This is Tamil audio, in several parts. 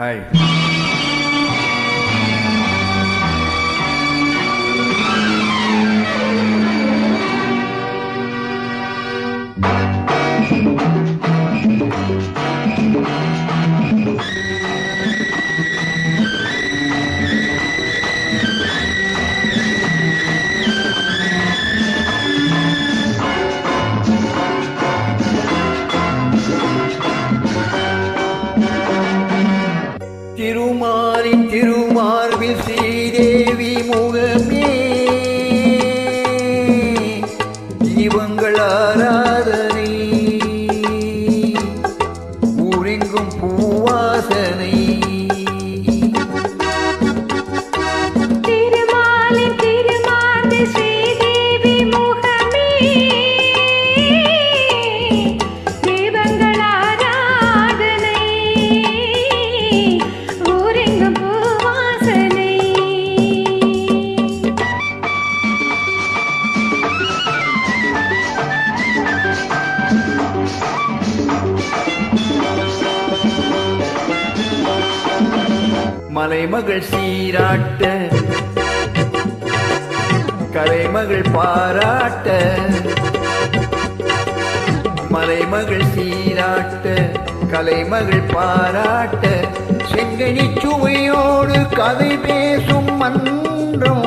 哎。தெய்வங்கள் ஆராதனை. மலைமகள் சீராட்ட கலைமகள் பாராட்ட மலைமகள் சீராட்ட கலைமகள் பாராட்ட செங்கனி சுவையோடு கதை பேசும் மன்றம்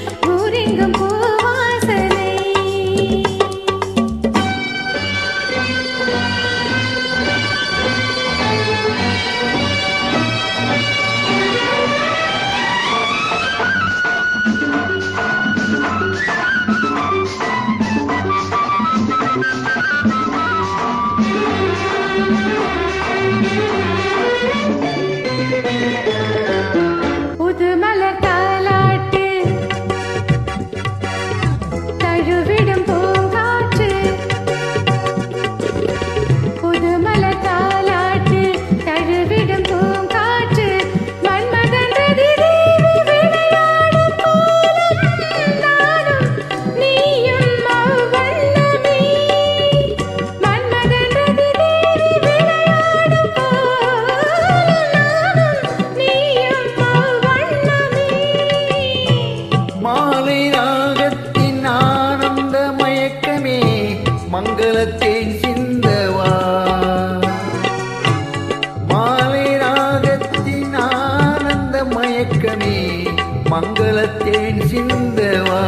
மங்களத்தேன் சிந்தவா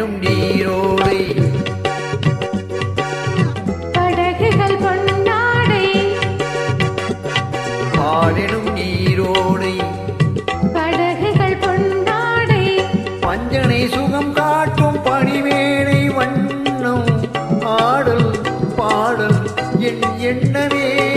என்னும் நீரோடை. படகுகள் பொன்னாடை. பாலெனும் நீரோடை. படகுகள் பொன்னாடை. பஞ்சனை சுகம் காட்டும் பணிவேனை வண்ணம். ஆடல் பாடல் என் எண்ணமே.